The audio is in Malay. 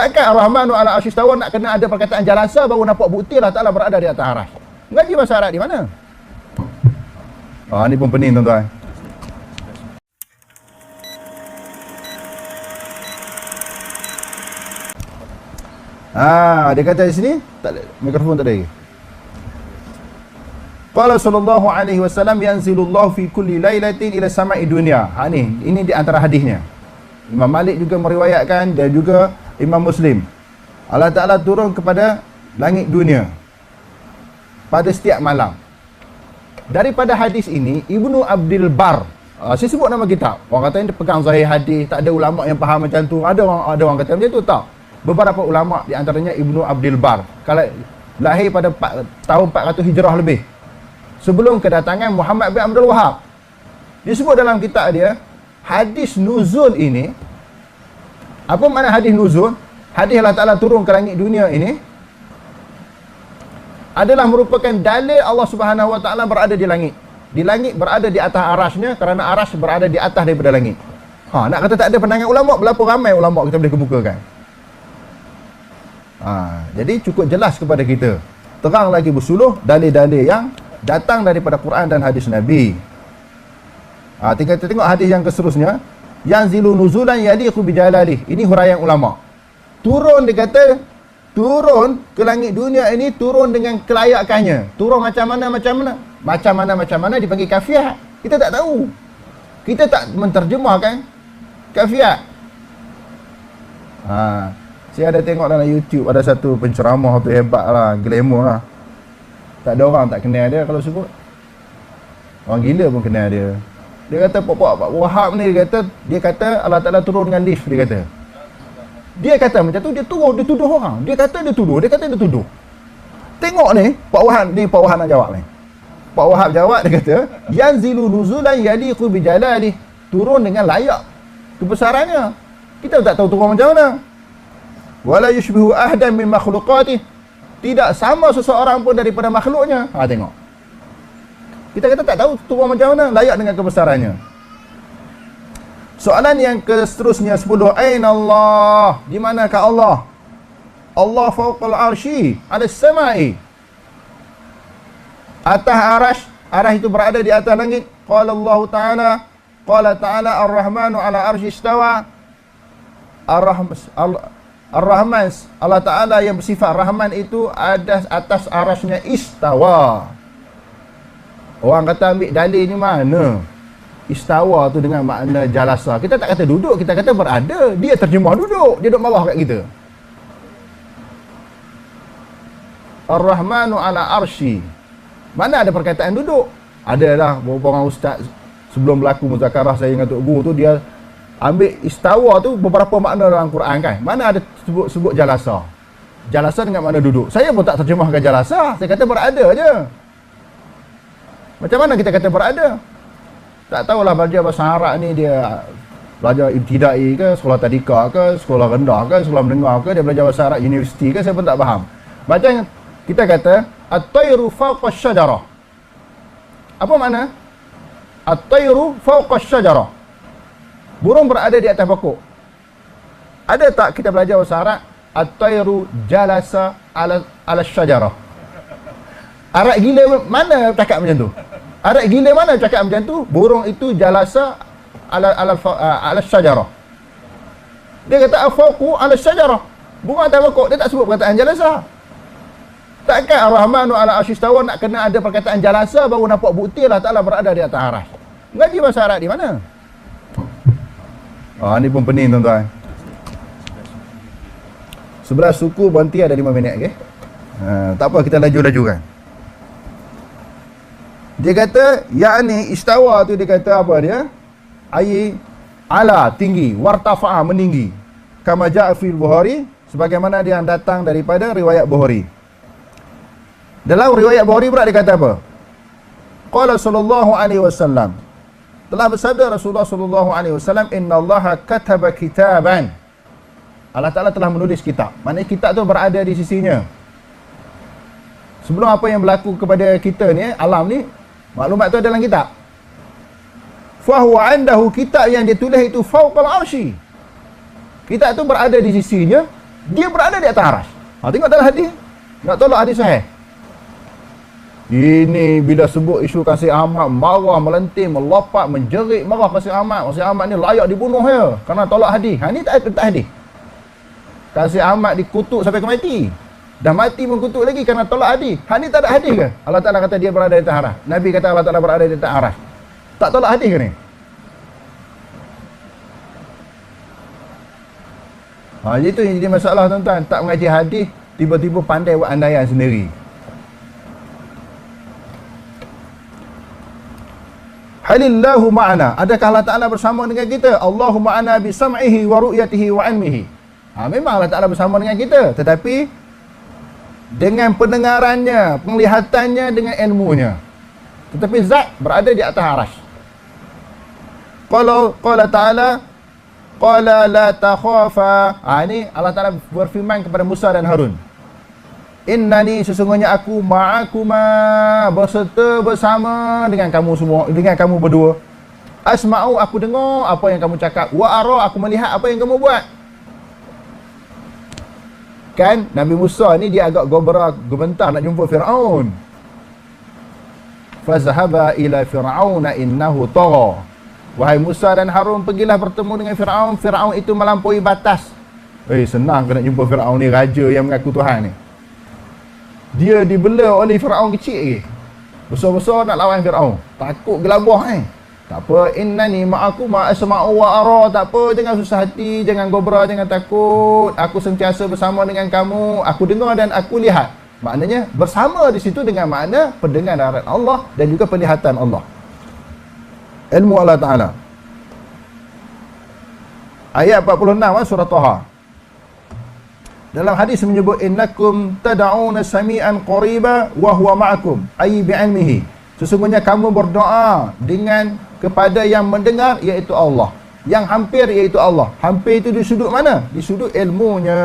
Takkan Ar-Rahmanu ala arsy istawa nak kena ada perkataan jalasa baru nampak bukti Allah Taala berada di atas arasy. Ngaji bahasa Arab di mana? Ah ni pun pening tuan-tuan. Ah, dia kata di sini, tak ada mikrofon tak ada lagi. Qala sallallahu alaihi wasallam yanzilullahu fi kulli lailatin ila sama'i dunya. Ha ni, ini di antara hadisnya. Imam Malik juga meriwayatkan dan juga Imam Muslim. Allah Taala turun kepada langit dunia pada setiap malam. Daripada hadis ini, Ibnu Abdul Bar, uh, saya sebut nama kitab. Orang kata dia pegang zahir hadis, tak ada ulama yang faham macam tu. Ada orang ada orang kata macam tu tak. Beberapa ulama di antaranya Ibnu Abdul Bar. Kalau lahir pada 4, tahun 400 Hijrah lebih. Sebelum kedatangan Muhammad bin Abdul Wahab. Disebut dalam kitab dia, hadis nuzul ini apa makna hadis nuzul? Hadis Allah Ta'ala turun ke langit dunia ini adalah merupakan dalil Allah Subhanahu Wa Ta'ala berada di langit. Di langit berada di atas arasnya kerana aras berada di atas daripada langit. Ha, nak kata tak ada pandangan ulama, berapa ramai ulama kita boleh kemukakan. Ha, jadi cukup jelas kepada kita. Terang lagi bersuluh dalil-dalil yang datang daripada Quran dan hadis Nabi. Ha, tinggal kita tengok hadis yang keseterusnya. Yang zilu nuzulan yaliqu bijalalih. Ini huraian ulama. Turun dia kata turun ke langit dunia ini turun dengan kelayakannya. Turun macam mana macam mana? Macam mana macam mana dipanggil kafiah. Kita tak tahu. Kita tak menterjemahkan kafiah. Ha, saya ada tengok dalam YouTube ada satu penceramah tu hebat lah, glamour lah. Tak ada orang tak kenal dia kalau sebut. Orang gila pun kenal dia. Dia kata Pak Pak Wahab ni dia kata dia kata Allah Taala turun dengan lift dia kata. Dia kata macam tu dia turun dia tuduh orang. Dia kata dia tuduh, dia kata dia tuduh. Tengok ni Pak Wahab ni Pak Wahab nak jawab ni. Pak Wahab jawab dia kata yanzilu nuzulan yaliqu bi jalali turun dengan layak kebesarannya. Kita tak tahu turun macam mana. Wala yushbihu ahdan min makhluqatih tidak sama seseorang pun daripada makhluknya. Ha tengok. Kita kata tak tahu turun macam mana layak dengan kebesarannya. Soalan yang seterusnya 10 Ain Allah? Di manakah Allah? Allah fawqal arsy ada samai. Atas arash, arash itu berada di atas langit. Qala Allah Ta'ala, qala Ta'ala Ar-Rahmanu ala arsy istawa. Ar-Rahman Allah Ta'ala yang bersifat Rahman itu ada atas arasnya istawa Orang kata ambil dalil ni mana? Istawa tu dengan makna jalasa Kita tak kata duduk, kita kata berada Dia terjemah duduk, dia duduk bawah kat kita Ar-Rahmanu ala arsy Mana ada perkataan duduk? Adalah beberapa orang ustaz Sebelum berlaku muzakarah saya dengan Tok Guru tu Dia ambil istawa tu beberapa makna dalam Quran kan. Mana ada sebut sebut jalasa. Jalasa dengan makna duduk. Saya pun tak terjemahkan jalasa. Saya kata berada aja. Macam mana kita kata berada? Tak tahulah belajar bahasa Arab ni dia belajar ibtidai ke, sekolah tadika ke, sekolah rendah ke, sekolah mendengar ke, dia belajar bahasa Arab universiti ke, saya pun tak faham. Macam kita kata at-tayru fawqa syajarah. Apa makna? At-tayru fawqa syajarah. Burung berada di atas pokok. Ada tak kita belajar bahasa Arab? At-tayru jalasa ala ala syajarah. Arab gila mana cakap macam tu? Arab gila mana cakap macam tu? Burung itu jalasa ala ala ala syajarah. Dia kata afaqu ala syajarah. Burung atas pokok dia tak sebut perkataan jalasa. Takkan Ar-Rahmanu ala asyistawa nak kena ada perkataan jalasa baru nampak bukti Allah Ta'ala berada di atas arah. Ngaji bahasa Arab di mana? Ah, ni pun pening tuan-tuan. Sebelah suku berhenti ada 5 minit okey. Ha, tak apa kita laju-laju kan. Dia kata yakni istawa tu dia kata apa dia? Ayi ala tinggi, wartafa'a meninggi. Kama ja'a fil Bukhari sebagaimana dia yang datang daripada riwayat Bukhari. Dalam riwayat Bukhari pula dia kata apa? Qala sallallahu alaihi wasallam telah bersabda Rasulullah sallallahu alaihi wasallam innallaha kataba kitaban Allah Taala telah menulis kitab. Maknanya kitab tu berada di sisinya. Sebelum apa yang berlaku kepada kita ni, alam ni, maklumat tu ada dalam kitab. Fahuwa andahu kitab yang dia tulis itu fauqal arsy. Kitab tu berada di sisinya Dia berada di atas aras. Ha, tengok dalam hadis. Nak tolak hadis sahih. Ini bila sebut isu kasih Ahmad marah, melenting, melopak, menjerit marah kasih Ahmad. Kasih Ahmad ni layak dibunuh ya. Kerana tolak hadis. Ha ni tak tak hadis. Kasih Ahmad dikutuk sampai ke mati. Dah mati pun kutuk lagi kerana tolak hadis. Ha ni tak ada hadis ke? Allah Taala kata dia berada di atas aras. Nabi kata Allah Taala berada di atas aras. Tak tolak hadis ke ni? Ha, itu yang jadi masalah tuan-tuan. Tak mengaji hadis, tiba-tiba pandai buat andaian sendiri. Halillahu ma'ana. Adakah Allah Ta'ala bersama dengan kita? Allahu ma'ana bi sam'ihi wa ru'yatihi wa ilmihi. Ha, memang Allah Ta'ala bersama dengan kita. Tetapi, dengan pendengarannya, penglihatannya, dengan ilmunya. Tetapi zat berada di atas arash. Kalau qala Ta'ala, qala la takhafa. Ha, ini Allah Ta'ala berfirman kepada Musa dan Harun. Innani sesungguhnya aku ma'akuma berserta bersama dengan kamu semua dengan kamu berdua. Asma'u aku dengar apa yang kamu cakap. Wa ara aku melihat apa yang kamu buat. Kan Nabi Musa ni dia agak gobra gementar nak jumpa Firaun. Fazhaba ila Firaun innahu tagha. Wahai Musa dan Harun pergilah bertemu dengan Firaun. Firaun itu melampaui batas. Eh senang kena jumpa Firaun ni raja yang mengaku Tuhan ni dia dibela oleh Firaun kecil lagi. Besar-besar nak lawan Firaun. Takut gelabah eh. Tak apa, innani ma'aku ma'asma'u wa ara. Tak apa, jangan susah hati, jangan gobra, jangan takut. Aku sentiasa bersama dengan kamu. Aku dengar dan aku lihat. Maknanya bersama di situ dengan makna pendengaran Allah dan juga penglihatan Allah. Ilmu Allah Taala. Ayat 46 eh, surah Taha. Dalam hadis menyebut innakum tad'una sami'an qariba wa huwa ma'akum ay bi'ilmihi. Sesungguhnya kamu berdoa dengan kepada yang mendengar iaitu Allah. Yang hampir iaitu Allah. Hampir itu di sudut mana? Di sudut ilmunya.